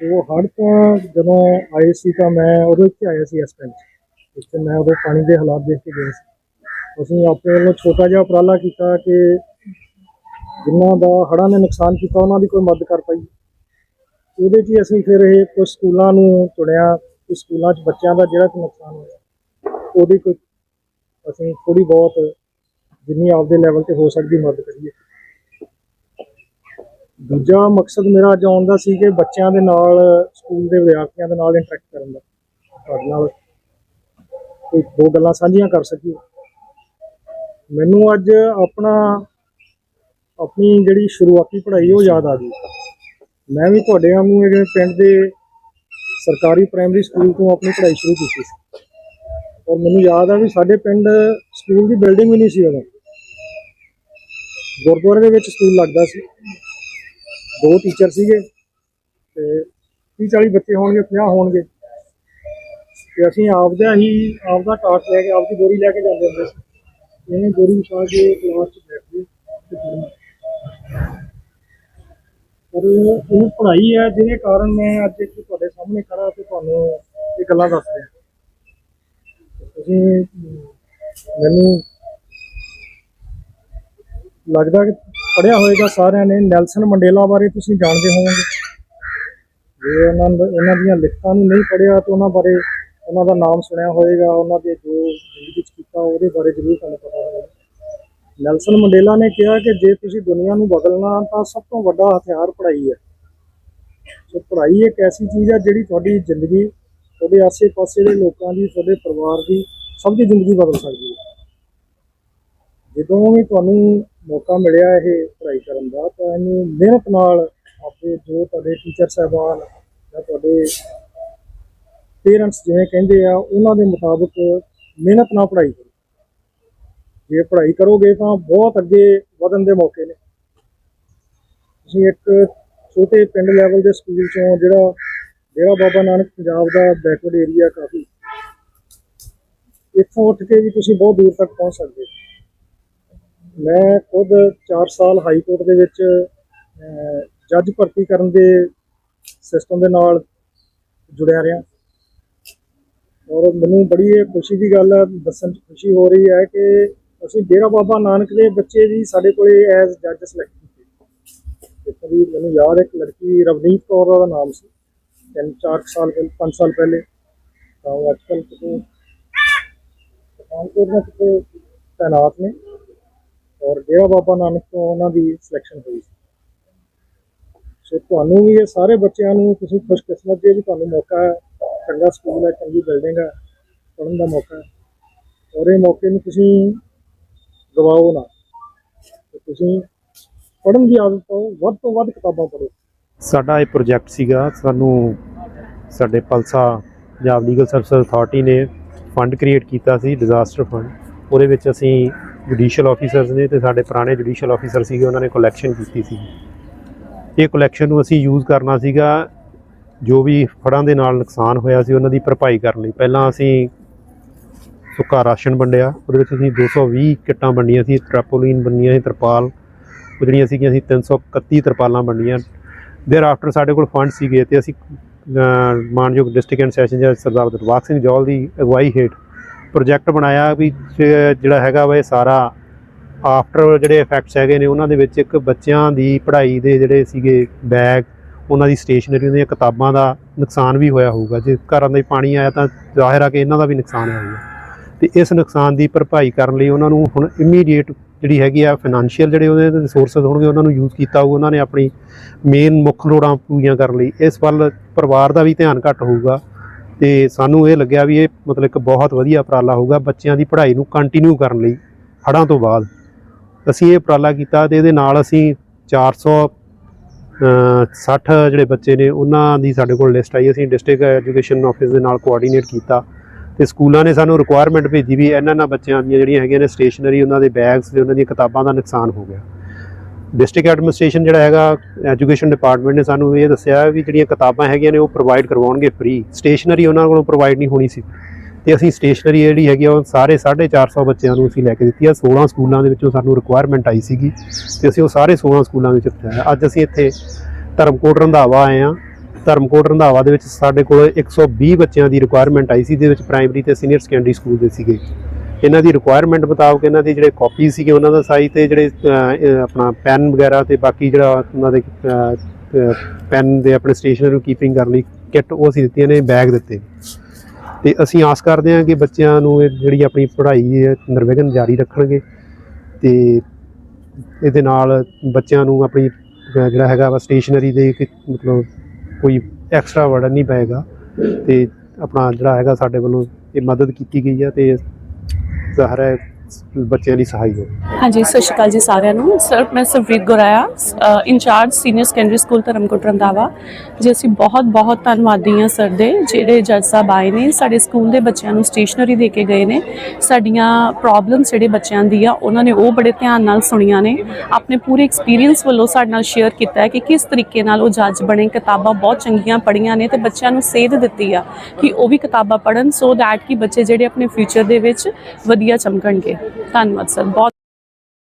ਉਹ ਹੜ੍ਹ ਤਾਂ ਜਦੋਂ ਆਏ ਸੀ ਤਾਂ ਮੈਂ ਉਦੋਂ ਇੱਥੇ ਆਇਆ ਸੀ ਇਸ ਟਾਈਮ ਇੱਥੇ ਮੈਂ ਉਦੋਂ ਪਾਣੀ ਦੇ ਹਾਲਾਤ ਦੇਖ ਕੇ ਗਿਆ ਸੀ। ਅਸੀਂ ਆਪਣੇ ਵੱਲੋਂ ਛੋਟਾ ਜਿਹਾ ਉਪਰਾਲਾ ਕੀਤਾ ਕਿ ਜਿਨ੍ਹਾਂ ਦਾ ਹੜ੍ਹਾਂ ਨੇ ਨੁਕਸਾਨ ਕੀਤਾ, ਉਹਨਾਂ ਦੀ ਕੋਈ ਮਦਦ ਕਰ ਪਾਈ ਉਹਦੇ 'ਚ ਹੀ ਅਸੀਂ ਫਿਰ ਇਹ ਕੁਝ ਸਕੂਲਾਂ ਨੂੰ ਚੁਣਿਆ ਕਿ ਸਕੂਲਾਂ 'ਚ ਬੱਚਿਆਂ ਦਾ ਜਿਹੜਾ ਕਿ ਨੁਕਸਾਨ ਹੋਇਆ, ਉਹਦੀ ਕੋਈ ਅਸੀਂ ਥੋੜੀ ਬਹੁਤ ਜਿੰਨੀ ਆਪਦੇ ਲੈਵਲ ਤੇ ਹੋ ਸਕਦੀ ਮਦਦ ਕਰੀਏ। ਦੂਜਾ ਮਕਸਦ ਮੇਰਾ ਅੱਜ ਆਉਣ ਦਾ ਸੀ ਕਿ ਬੱਚਿਆਂ ਦੇ ਨਾਲ, ਸਕੂਲ ਦੇ ਵਿਦਿਆਰਥੀਆਂ ਦੇ ਨਾਲ ਇੰਟਰੈਕਟ ਕਰਨ ਦਾ। ਤੁਹਾਡੇ ਨਾਲ ਕੋਈ ਦੋ ਗੱਲਾਂ ਸਾਂਝੀਆਂ ਕਰ ਸਕੀਏ। ਮੈਨੂੰ ਅੱਜ ਆਪਣਾ, ਆਪਣੀ ਜਿਹੜੀ ਸ਼ੁਰੂਆਤੀ ਪੜ੍ਹਾਈ ਉਹ ਯਾਦ ਆ ਗਈ। ਮੈਂ ਵੀ ਤੁਹਾਡੇ ਵਾਂਗੂ ਇਹ ਪਿੰਡ ਦੇ ਸਰਕਾਰੀ ਪ੍ਰਾਇਮਰੀ ਸਕੂਲ ਤੋਂ ਆਪਣੀ ਪੜ੍ਹਾਈ ਸ਼ੁਰੂ ਕੀਤੀ ਸੀ। ਔਰ ਮੈਨੂੰ ਯਾਦ ਆ ਵੀ ਸਾਡੇ ਪਿੰਡ ਸਕੂਲ ਦੀ ਬਿਲਡਿੰਗ ਵੀ ਨਹੀਂ ਸੀ ਉਦੋਂ। ਗੁਰਦੁਆਰੇ ਦੇ ਵਿੱਚ ਸਕੂਲ ਲੱਗਦਾ ਸੀ। ਦੋ ਟੀਚਰ ਸੀਗੇ ਤੇ 30 40 ਬੱਚੇ ਹੋਣਗੇ 50 ਹੋਣਗੇ। ਤੇ ਅਸੀਂ ਆਪਦਾ ਹੀ ਆਪਦਾ ਟਾਟ ਲੈ ਕੇ, ਆਪਦੀ ਬੋਰੀ ਲੈ ਕੇ ਜਾਂਦੇ ਹੁੰਦੇ ਸੀ। ਇਹਨੇ ਬੋਰੀ ਵਿਛਾ ਕੇ ਕਲਾਸ 'ਚ ਬੈਠਦੇ ਪਰ ਇਹ ਪੜ੍ਹਾਈ ਹੈ, ਜਿਹਦੇ ਕਾਰਨ ਮੈਂ ਅੱਜ ਇੱਥੇ ਤੁਹਾਡੇ ਸਾਹਮਣੇ ਖੜਾ ਤੇ ਤੁਹਾਨੂੰ ਇਹ ਗੱਲਾਂ ਦੱਸ ਰਿਹਾ। ਤੁਸੀਂ ਮੈਨੂੰ ਲੱਗਦਾ ਕਿ ਪੜਿਆ ਹੋਏਗਾ ਸਾਰਿਆਂ ਨੇ, ਨੈਲਸਨ ਮੰਡੇਲਾ ਬਾਰੇ ਤੁਸੀਂ ਜਾਣਦੇ ਹੋਵੋਗੇ। ਜੇ ਉਹਨਾਂ ਨੂੰ- ਦੀਆਂ ਲਿਖਤਾਂ ਨੂੰ ਨਹੀਂ ਪੜਿਆ ਤਾਂ ਉਹਨਾਂ ਬਾਰੇ, ਉਹਨਾਂ ਦਾ ਨਾਮ ਸੁਣਿਆ ਹੋਏਗਾ, ਉਹਨਾਂ ਦੇ ਜੋ ਜ਼ਿੰਦਗੀ 'ਚ ਕੀਤਾ ਉਹਦੇ ਬਾਰੇ ਜ਼ਰੂਰ ਤੁਹਾਨੂੰ ਪਤਾ ਹੋਵੇਗਾ। ਨੈਲਸਨ ਮੰਡੇਲਾ ਨੇ ਕਿਹਾ ਕਿ ਜੇ ਤੁਸੀਂ ਦੁਨੀਆ ਨੂੰ ਬਦਲਣਾ, ਤਾਂ ਸਭ ਤੋਂ ਵੱਡਾ ਹਥਿਆਰ ਪੜ੍ਹਾਈ ਹੈ। ਸੋ ਪੜ੍ਹਾਈ ਇੱਕ ਐਸੀ ਚੀਜ਼ ਹੈ ਜਿਹੜੀ ਤੁਹਾਡੀ ਜ਼ਿੰਦਗੀ, ਤੁਹਾਡੇ ਆਸੇ-ਪਾਸੇ ਦੇ ਲੋਕਾਂ ਦੀ, ਤੁਹਾਡੇ ਪਰਿਵਾਰ ਦੀ ਸਭ ਦੀ ਜ਼ਿੰਦਗੀ ਬਦਲ ਸਕਦੀ ਹੈ। ਜਦੋਂ ਵੀ ਤੁਹਾਨੂੰ ਮੌਕਾ ਮਿਲਿਆ ਇਹ ਪੜ੍ਹਾਈ ਕਰਨ ਦਾ, ਤਾਂ ਇਹਨੂੰ ਮਿਹਨਤ ਨਾਲ ਆਪਣੇ ਜੋ ਤੁਹਾਡੇ ਟੀਚਰ ਸਾਹਿਬਾਨ ਜਾਂ ਤੁਹਾਡੇ ਪੇਰੈਂਟਸ ਜਿਵੇਂ ਕਹਿੰਦੇ ਆ, ਉਹਨਾਂ ਦੇ ਮੁਤਾਬਕ ਮਿਹਨਤ ਨਾਲ ਪੜ੍ਹਾਈ ਕਰੋ। ਜੇ ਪੜ੍ਹਾਈ ਕਰੋਗੇ ਤਾਂ ਬਹੁਤ ਅੱਗੇ ਵਧਣ ਦੇ ਮੌਕੇ ਨੇ। ਤੁਸੀਂ ਇੱਕ ਛੋਟੇ ਪਿੰਡ ਲੈਵਲ ਦੇ ਸਕੂਲ ਚੋਂ ਜਿਹੜਾ ਜਿਹੜਾ ਬਾਬਾ ਨਾਨਕ ਪੰਜਾਬ ਦਾ ਬੈਕਵਰਡ ਏਰੀਆ ਕਾਫੀ, ਇੱਥੋਂ ਉੱਠ ਕੇ ਵੀ ਤੁਸੀਂ ਬਹੁਤ ਦੂਰ ਤੱਕ ਪਹੁੰਚ ਸਕਦੇ ਹੋ। ਮੈਂ ਖੁਦ 4 ਸਾਲ ਹਾਈ ਕੋਰਟ ਦੇ ਵਿੱਚ ਜੱਜ ਭਰਤੀ ਕਰਨ ਦੇ ਸਿਸਟਮ ਦੇ ਨਾਲ ਜੁੜਿਆ ਰਿਹਾ। ਔਰ ਮੈਨੂੰ ਬੜੀ ਇਹ ਖੁਸ਼ੀ ਦੀ ਗੱਲ ਹੈ, ਦੱਸਣ 'ਚ ਖੁਸ਼ੀ ਹੋ ਰਹੀ ਹੈ ਕਿ ਅਸੀਂ ਡੇਰਾ ਬਾਬਾ ਨਾਨਕ ਦੇ ਬੱਚੇ ਵੀ ਸਾਡੇ ਕੋਲੇ ਐਜ਼ ਜੱਜ ਸਿਲੈਕਟ ਕੀਤੇ। ਜਿੱਥੇ ਵੀ ਮੈਨੂੰ ਯਾਦ ਇੱਕ ਲੜਕੀ ਰਵਨੀਤ ਕੌਰ ਦਾ ਨਾਮ ਸੀ। ਤਿੰਨ, ਚਾਰ ਸਾਲ ਪਹਿਲੇ, ਪੰਜ ਸਾਲ ਪਹਿਲੇ। ਤਾਂ ਉਹ ਅੱਜ ਕੱਲ੍ਹ ਕਿਤੇ, ਪਠਾਨਕੋਟ ਦੇ ਕਿਤੇ ਤੈਨਾਤ ਨੇ। ਔਰ ਡੇਰਾ ਬਾਬਾ ਨਾਨਕ ਤੋਂ ਉਹਨਾਂ ਦੀ ਸਿਲੈਕਸ਼ਨ ਹੋਈ ਸੀ। ਸੋ ਤੁਹਾਨੂੰ ਵੀ ਇਹ ਸਾਰੇ ਬੱਚਿਆਂ ਨੂੰ ਤੁਸੀਂ ਖੁਸ਼ਕਿਸਮਤ ਜੇ ਵੀ ਤੁਹਾਨੂੰ ਮੌਕਾ ਹੈ, ਚੰਗਾ ਸਕੂਲ ਹੈ, ਚੰਗੀ ਬਿਲਡਿੰਗ ਹੈ, ਪੜ੍ਹਨ ਦਾ ਮੌਕਾ ਹੈ। ਔਰ ਇਹ ਮੌਕੇ ਨੂੰ ਤੁਸੀਂ ਗਵਾਓ ਨਾ। ਤੁਸੀਂ ਪੜ੍ਹਨ ਦੀ ਆਦਤ ਪਾਓ, ਵੱਧ ਤੋਂ ਵੱਧ ਕਿਤਾਬਾਂ ਪੜ੍ਹੋ। ਸਾਡਾ ਇਹ ਪ੍ਰੋਜੈਕਟ ਸੀਗਾ, ਸਾਨੂੰ ਸਾਡੇ ਪਲਸਾ ਪੰਜਾਬ ਲੀਗਲ ਸਰਵਿਸ ਅਥਾਰਟੀ ਨੇ ਫੰਡ ਕ੍ਰੀਏਟ ਕੀਤਾ ਸੀ ਡਿਜ਼ਾਸਟਰ ਫੰਡ ਉਹਦੇ ਵਿੱਚ ਅਸੀਂ ਜੁਡੀਸ਼ੀਅਲ ਆਫੀਸਰਸ ਨੇ ਤੇ ਸਾਡੇ ਪੁਰਾਣੇ ਜੁਡੀਸ਼ੀਅਲ ਆਫੀਸਰ ਸੀਗੇ, ਉਹਨਾਂ ਨੇ ਕਲੈਕਸ਼ਨ ਕੀਤੀ ਸੀ। ਇਹ ਕਲੈਕਸ਼ਨ ਨੂੰ ਅਸੀਂ ਯੂਜ਼ ਕਰਨਾ ਸੀਗਾ, ਜੋ ਵੀ ਫੜਾਂ ਦੇ ਨਾਲ ਨੁਕਸਾਨ ਹੋਇਆ ਸੀ, ਉਹਨਾਂ ਦੀ ਭਰਪਾਈ ਕਰਨ ਲਈ। ਪਹਿਲਾਂ ਅਸੀਂ ਸੁੱਕਾ ਰਾਸ਼ਨ ਵੰਡਿਆ, ਉਹਦੇ ਵਿੱਚ ਅਸੀਂ 220 ਕਿੱਟਾਂ ਵੰਡੀਆਂ ਸੀ ਟ੍ਰੈਪੋਲਿਨ ਵੰਡੀਆਂ ਸੀ, ਤਰਪਾਲ। ਉਹ ਜਿਹੜੀਆਂ ਸੀਗੀਆਂ, ਅਸੀਂ 331 ਤਰਪਾਲਾਂ ਵੰਡੀਆਂ। ਦੇਰ ਆਫਟਰ ਸਾਡੇ ਕੋਲ ਫੰਡ ਸੀਗੇ ਤੇ ਅਸੀਂ ਮਾਨਯੋਗ ਡਿਸਟ੍ਰਿਕਟ ਐਂਡ ਸੈਸ਼ਨ ਜੱਜ ਸਰਦਾਰ ਦਰਬਾਰ ਸਿੰਘ ਜੌਲ ਦੀ ਅਗਵਾਈ ਹੇਠ ਪ੍ਰੋਜੈਕਟ ਬਣਾਇਆ ਵੀ ਜਿਹੜਾ ਹੈਗਾ ਵਾ ਇਹ ਸਾਰਾ ਆਫਟਰ ਜਿਹੜੇ ਇਫੈਕਟਸ ਹੈਗੇ ਨੇ, ਉਹਨਾਂ ਦੇ ਵਿੱਚ ਇੱਕ ਬੱਚਿਆਂ ਦੀ ਪੜ੍ਹਾਈ ਦੇ ਜਿਹੜੇ ਸੀਗੇ ਬੈਗ ਉਹਨਾਂ ਦੀ ਸਟੇਸ਼ਨਰੀ ਦੀਆਂ ਕਿਤਾਬਾਂ ਦਾ ਨੁਕਸਾਨ ਵੀ ਹੋਇਆ ਹੋਊਗਾ। ਜੇ ਘਰਾਂ ਦੇ ਪਾਣੀ ਆਇਆ ਤਾਂ ਜ਼ਾਹਿਰ ਆ ਕਿ ਇਹਨਾਂ ਦਾ ਵੀ ਨੁਕਸਾਨ ਹੋਇਆ ਹੋਊਗਾ। ਤੇ ਇਸ ਨੁਕਸਾਨ ਦੀ ਭਰਪਾਈ ਕਰਨ ਲਈ ਉਹਨਾਂ ਨੂੰ ਹੁਣ ਇਮੀਡੀਏਟ ਜਿਹੜੀ ਹੈਗੀ ਆ ਫਾਈਨੈਂਸ਼ੀਅਲ ਜਿਹੜੇ ਉਹਦੇ ਰਿਸੋਰਸਸ ਹੋਣਗੇ, ਉਹਨਾਂ ਨੂੰ ਯੂਜ਼ ਕੀਤਾ ਹੋਊ ਉਹਨਾਂ ਨੇ ਆਪਣੀ ਮੇਨ ਮੁੱਖ ਲੋੜਾਂ ਪੂਰੀਆਂ ਕਰਨ ਲਈ। ਇਸ ਵੱਲ ਪਰਿਵਾਰ ਦਾ ਵੀ ਧਿਆਨ ਘੱਟ ਹੋਊਗਾ। ਤੇ ਸਾਨੂੰ ਇਹ ਲੱਗਿਆ ਵੀ ਇਹ ਮਤਲਬ ਇੱਕ ਬਹੁਤ ਵਧੀਆ ਉਪਰਾਲਾ ਹੋਊਗਾ ਬੱਚਿਆਂ ਦੀ ਪੜ੍ਹਾਈ ਨੂੰ ਕੰਟੀਨਿਊ ਕਰਨ ਲਈ ਹੜ੍ਹਾਂ ਤੋਂ ਬਾਅਦ। ਅਸੀਂ ਇਹ ਉਪਰਾਲਾ ਕੀਤਾ ਤੇ ਇਹਦੇ ਨਾਲ ਅਸੀਂ 400 ਅ, 60 ਜਿਹੜੇ ਬੱਚੇ ਨੇ ਉਹਨਾਂ ਦੀ ਸਾਡੇ ਕੋਲ ਲਿਸਟ ਆਈ। ਅਸੀਂ ਡਿਸਟ੍ਰਿਕਟ ਐਜੂਕੇਸ਼ਨ ਆਫਿਸ ਦੇ ਨਾਲ ਕੋਆਰਡੀਨੇਟ ਕੀਤਾ ਤੇ ਸਕੂਲਾਂ ਨੇ ਸਾਨੂੰ ਰਿਕੁਆਇਰਮੈਂਟ ਭੇਜੀ ਵੀ ਇਹਨਾਂ ਇਹਨਾਂ ਬੱਚਿਆਂ ਦੀਆਂ ਜਿਹੜੀਆਂ ਹੈਗੀਆਂ ਨੇ ਸਟੇਸ਼ਨਰੀ ਉਹਨਾਂ ਦੇ ਬੈਗਸ ਤੇ ਉਹਨਾਂ ਦੀਆਂ ਕਿਤਾਬਾਂ ਦਾ ਨੁਕਸਾਨ ਹੋ ਗਿਆ। ਡਿਸਟ੍ਰਿਕਟ ਐਡਮਿਨਿਸਟ੍ਰੇਸ਼ਨ ਜਿਹੜਾ ਹੈਗਾ ਐਜੂਕੇਸ਼ਨ ਡਿਪਾਰਟਮੈਂਟ ਨੇ ਸਾਨੂੰ ਇਹ ਦੱਸਿਆ ਵੀ ਜਿਹੜੀਆਂ ਕਿਤਾਬਾਂ ਹੈਗੀਆਂ ਨੇ ਉਹ ਪ੍ਰੋਵਾਈਡ ਕਰਵਾਉਣਗੇ ਫ੍ਰੀ ਸਟੇਸ਼ਨਰੀ ਉਹਨਾਂ ਕੋਲੋਂ ਪ੍ਰੋਵਾਈਡ ਨਹੀਂ ਹੋਣੀ ਸੀ। ਤੇ ਅਸੀਂ ਸਟੇਸ਼ਨਰੀ ਜਿਹੜੀ ਹੈਗੀ ਆ, ਉਹ ਸਾਰੇ 450 ਬੱਚਿਆਂ ਨੂੰ ਅਸੀਂ ਲੈ ਕੇ ਦਿੱਤੀ ਆ। 16 ਸਕੂਲਾਂ ਦੇ ਵਿੱਚੋਂ ਸਾਨੂੰ ਰਿਕੁਆਇਰਮੈਂਟ ਆਈ ਸੀਗੀ ਤੇ ਅਸੀਂ ਉਹ ਸਾਰੇ 16 ਸਕੂਲਾਂ ਵਿੱਚ ਪਹੁੰਚਾਇਆ ਅੱਜ ਅਸੀਂ ਇੱਥੇ ਧਰਮਕੋਟ ਰੰਧਾਵਾ ਆਏ ਆ ਧਰਮਕੋਟ ਰੰਧਾਵਾ ਦੇ ਵਿੱਚ ਸਾਡੇ ਕੋਲ 120 ਬੱਚਿਆਂ ਦੀ ਰਿਕੁਆਇਰਮੈਂਟ ਆਈ ਸੀ ਦੇ ਵਿੱਚ ਪ੍ਰਾਇਮਰੀ ਤੇ ਸੀਨੀਅਰ ਸੈਕੰਡਰੀ ਸਕੂਲ ਦੇ ਸੀਗੇ। ਇਹਨਾਂ ਦੀ ਰਿਕੁਆਇਰਮੈਂਟ ਮੁਤਾਬਕ ਇਹਨਾਂ ਦੇ ਜਿਹੜੇ ਕਾਪੀ ਸੀਗੇ ਉਹਨਾਂ ਦਾ ਸਾਈਜ਼ ਤੇ ਜਿਹੜੇ ਆਪਣਾ ਪੈਨ ਵਗੈਰਾ ਤੇ ਬਾਕੀ ਜਿਹੜਾ ਉਹਨਾਂ ਦੇ ਪੈਨ ਦੇ ਆਪਣੇ ਸਟੇਸ਼ਨਰੀ ਨੂੰ ਕੀਪਿੰਗ ਕਰਨ ਲਈ ਕਿੱਟ ਉਹ ਅਸੀਂ ਦਿੱਤੀਆਂ ਨੇ ਬੈਗ ਦਿੱਤੇ। ਤੇ ਅਸੀਂ ਆਸ ਕਰਦੇ ਹਾਂ ਕਿ ਬੱਚਿਆਂ ਨੂੰ ਇਹ ਜਿਹੜੀ ਆਪਣੀ ਪੜ੍ਹਾਈ ਹੈ, ਨਿਰਵਿਘਨ ਜਾਰੀ ਰੱਖਣਗੇ ਤੇ ਇਹਦੇ ਨਾਲ ਬੱਚਿਆਂ ਨੂੰ ਆਪਣੀ ਜਿਹੜਾ ਹੈਗਾ ਵਾ ਸਟੇਸ਼ਨਰੀ ਦੇ ਮਤਲਬ ਕੋਈ ਐਕਸਟਰਾ ਵਰਡਨ ਨਹੀਂ ਪਏਗਾ ਤੇ ਆਪਣਾ ਜਿਹੜਾ ਹੈਗਾ ਸਾਡੇ ਵੱਲੋਂ ਇਹ ਮਦਦ ਕੀਤੀ ਗਈ ਹੈ ਤੇ ਜ਼ਾਹਰ ਹੈ ਬੱਚਿਆਂ ਦੀ ਸਹਾਈ ਹੋ। ਹਾਂਜੀ, ਸਤਿ ਸ਼੍ਰੀ ਅਕਾਲ ਜੀ ਸਾਰਿਆਂ ਨੂੰ। ਸਰ, ਮੈਂ Sarvreet Guraya incharge senior secondary school Dharamkot Randhawa. ਜੀ, ਅਸੀਂ ਬਹੁਤ ਬਹੁਤ ਧੰਨਵਾਦੀ ਹਾਂ ਸਰ ਦੇ, ਜਿਹੜੇ ਜੱਜ ਸਾਹਿਬ ਆਏ ਨੇ, ਸਾਡੇ ਸਕੂਲ ਦੇ ਬੱਚਿਆਂ ਨੂੰ ਸਟੇਸ਼ਨਰੀ ਦੇ ਕੇ ਗਏ ਨੇ। ਸਾਡੀਆਂ ਪ੍ਰੋਬਲਮਸ ਜਿਹੜੇ ਬੱਚਿਆਂ ਦੀ ਆ, ਉਹਨਾਂ ਨੇ ਉਹ ਬੜੇ ਧਿਆਨ ਨਾਲ ਸੁਣੀਆਂ ਨੇ। ਆਪਣੇ ਪੂਰੇ ਐਕਸਪੀਰੀਅੰਸ ਵੱਲੋਂ ਸਾਡੇ ਨਾਲ ਸ਼ੇਅਰ ਕੀਤਾ ਹੈ ਕਿ ਕਿਸ ਤਰੀਕੇ ਨਾਲ ਉਹ ਜੱਜ ਬਣੇ, ਕਿਤਾਬਾਂ ਬਹੁਤ ਚੰਗੀਆਂ ਪੜ੍ਹੀਆਂ ਨੇ ਤੇ ਬੱਚਿਆਂ ਨੂੰ ਸੇਧ ਦਿੱਤੀ ਆ ਕਿ ਉਹ ਵੀ ਕਿਤਾਬਾਂ ਪੜ੍ਹਨ ਸੋ ਦੈਟ ਕਿ ਬੱਚੇ ਜਿਹੜੇ ਆਪਣੇ ਫਿਊਚਰ ਦੇ ਵਿੱਚ ਵਧੀਆ ਚਮਕਣਗੇ। ਧੰਨਵਾਦ ਸਰ ਬਹੁਤ